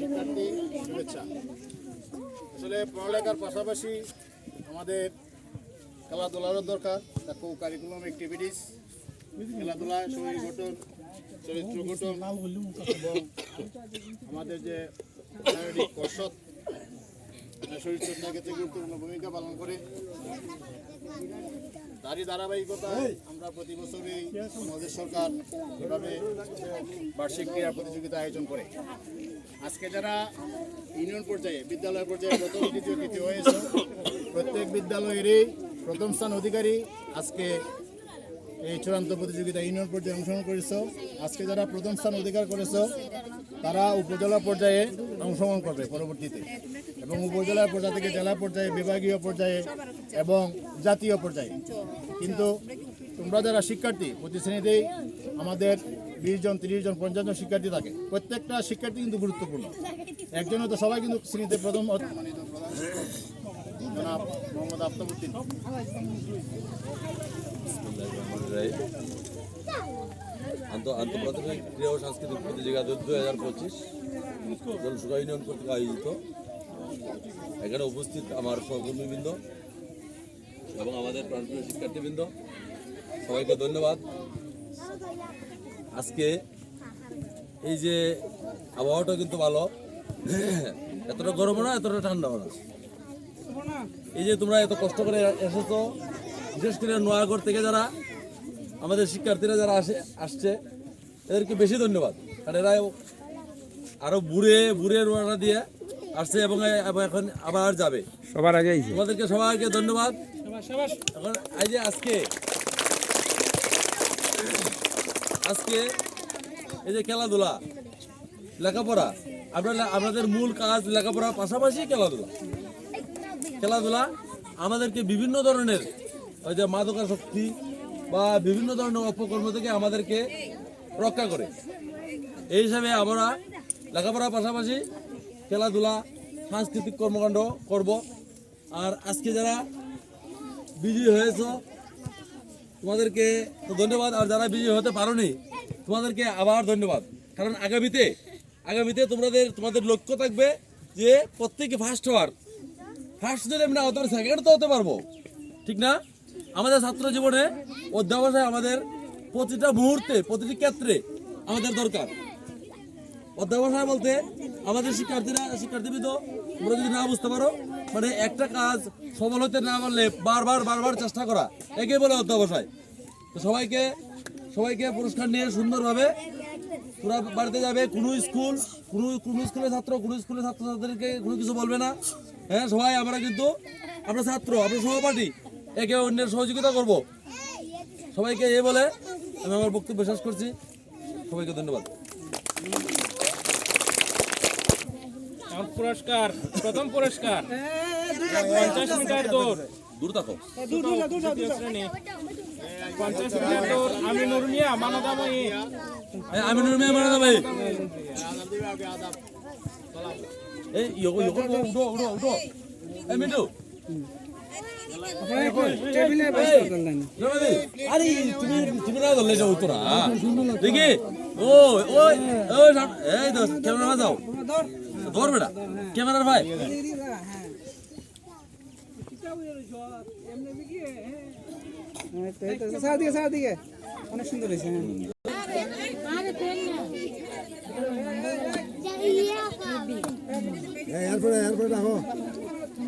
শিক্ষার্থী, শুভেচ্ছা। আসলে পড়ালেখার পাশাপাশি আমাদের খেলাধুলারও দরকার তা কো কারিকুলাম অ্যাক্টিভিটিস খেলাধুলা শরীর গঠন, চরিত্র গঠন, এবং আমাদের যে শারীরিক কসরত শরীর চর্চার ক্ষেত্রে গুরুত্বপূর্ণ ভূমিকা পালন করে। তারই ধারাবাহিকতায় আমরা প্রতি বছরই আমাদের সরকার এভাবে বার্ষিক ক্রীড়া প্রতিযোগিতা আয়োজন করে। আজকে যারা ইউনিয়ন পর্যায়ে বিদ্যালয় পর্যায়ে প্রথম দ্বিতীয় তৃতীয় হয়েছে প্রত্যেক বিদ্যালয়েরই প্রথম স্থান অধিকারী আজকে এই চূড়ান্ত প্রতিযোগিতা ইউনিয়ন পর্যায়ে অংশগ্রহণ করেছ। আজকে যারা প্রথম স্থান অধিকার করেছ তারা উপজেলা পর্যায়ে অংশগ্রহণ করবে পরবর্তীতে। এবং উপজেলা পর্যায় থেকে জেলা পর্যায়ে, বিভাগীয় পর্যায়ে এবং জাতীয় পর্যায়ে। কিন্তু তোমরা যারা শিক্ষার্থী, প্রতি শ্রেণীতেই আমাদের বিশ জন, তিরিশ জন, পঞ্চাশ জন শিক্ষার্থী থাকে। প্রত্যেকটা শিক্ষার্থী কিন্তু গুরুত্বপূর্ণ। একজনও তো সবাই কিন্তু শ্রেণীতে প্রথম জনাব ক্রীড়া ও সাংস্কৃতিক প্রতিযোগিতা দুই হাজার পঁচিশ জলসুকা ইউনিয়ন কর্তৃক আয়োজিত। এখানে উপস্থিত আমার সহকর্মীবৃন্দ এবং আমাদের প্রাণপ্রিয় শিক্ষার্থীবৃন্দ, সবাইকে ধন্যবাদ। আজকে এই যে আবহাওয়াটা কিন্তু ভালো। এতটা গরমও না, এতটা ঠান্ডাও না। এই যে তোমরা এত কষ্ট করে এসেছ, বিশেষ করে নোয়াগড় থেকে যারা আমাদের শিক্ষার্থীরা যারা আসে, আসছে, এদেরকে বেশি ধন্যবাদ। কারণ এরা আরও বুড়ে বুড়ে রোয়ানা দিয়ে আসছে এবং এখন আবার যাবে। সবার আগে তোমাদেরকে সবাইকে ধন্যবাদ। এখন এই যে আজকে আজকে এই যে খেলাধুলা লেখাপড়া আপনারা আপনাদের মূল কাজ লেখাপড়ার পাশাপাশি খেলাধুলা। খেলাধুলা আমাদেরকে বিভিন্ন ধরনের ওই যে মাদকাসক্তি বা বিভিন্ন ধরনের অপকর্ম থেকে আমাদেরকে রক্ষা করে। এই হিসাবে আমরা লেখাপড়ার পাশাপাশি খেলাধুলা, সাংস্কৃতিক কর্মকাণ্ড করব। আর আজকে যারা বিজয়ী হয়েছ, তোমাদেরকে ধন্যবাদ। আর যারা বিজয়ী হতে পারোনি, তোমাদেরকে আবার ধন্যবাদ। কারণ আগামীতে আগামীতে তোমাদের তোমাদের লক্ষ্য থাকবে যে প্রত্যেকে ফার্স্ট হওয়ার। ফার্স্ট যদি আমরা হতে সেকেন্ড তো হতে পারব, ঠিক না? আমাদের ছাত্র জীবনে অধ্যাবসায় আমাদের প্রতিটা মুহূর্তে, প্রতিটি ক্ষেত্রে আমাদের দরকার। অধ্যাবসায় বলতে আমাদের শিক্ষার্থীরা, শিক্ষার্থীবৃন্দ, তোমরা যদি না বুঝতে পারো মানে একটা কাজ সফল হতে না পারলে বারবার বারবার চেষ্টা করা। একে বলে অধ্যাবসায়। তো সবাইকে সবাইকে পুরস্কার নিয়ে সুন্দরভাবে তোরা বাড়িতে যাবে। কোনো স্কুল, কোনো কোনো স্কুলের ছাত্র, কোনো স্কুলের ছাত্রছাত্রীদেরকে কোনো কিছু বলবে না। হ্যাঁ সবাই, আমরা কিন্তু, আমরা ছাত্র, আমরা সহপাঠী, একে অন্যের সহযোগিতা করব। সবাইকে এ বলে আমি আমার বক্তব্য শেষ করছি। সবাইকে ধন্যবাদ। পুরস্কার, প্রথম পুরস্কার। পঞ্চাশ মিটার দৌড়। দূর থাকো পঞ্চাশ মিটার দৌড় আমি নুর মিয়া, মানদাময়ী। আমি নুরমে মারা ভাই এই উঠো উঠো উঠো। এই মিন্টু। আরে তুমি তুমি না ধরলে যাও তো না দেখি ও ওই ওই এই তো ক্যামেরা যাও ধর বেটা ক্যামেরার ভাই সারাদিকে সারাদিকে অনেক সুন্দর হয়েছে হ্যাঁ এরপরে এরপরে রাখো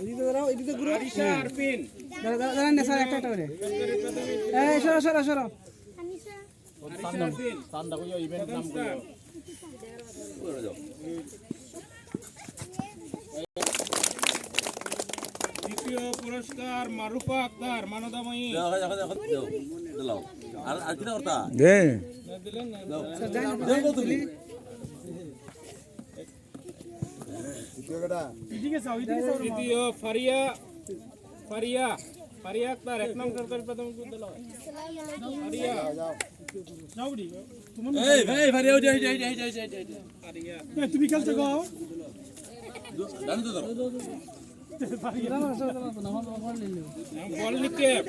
এদিক দাঁড়াও ঘুরো। দাঁড়ান না স্যার একটা একটা করে। এই সরো সরো সরো। আরিশা আরফিন চান্দা কইও ইভেন্ট নাম কইও। যাও দ্বিতীয় পুরস্কার মারুফা আক্তার মানদাময়ী। আর আর কি করতা দিলেন না তুমি তৃতীয় ফারিয়া ফারিয়া ফারিয়া আক্তার এক নং সরকারি প্রাথমিক বিদ্যালয় ফারিয়া। এই ভাই ভাই ওই যে ওই যে ওই যে ওই যে ওই যে, ওই যে ফারিয়া তুমি খেলতে গাও জানো বল নিক্ষেপ।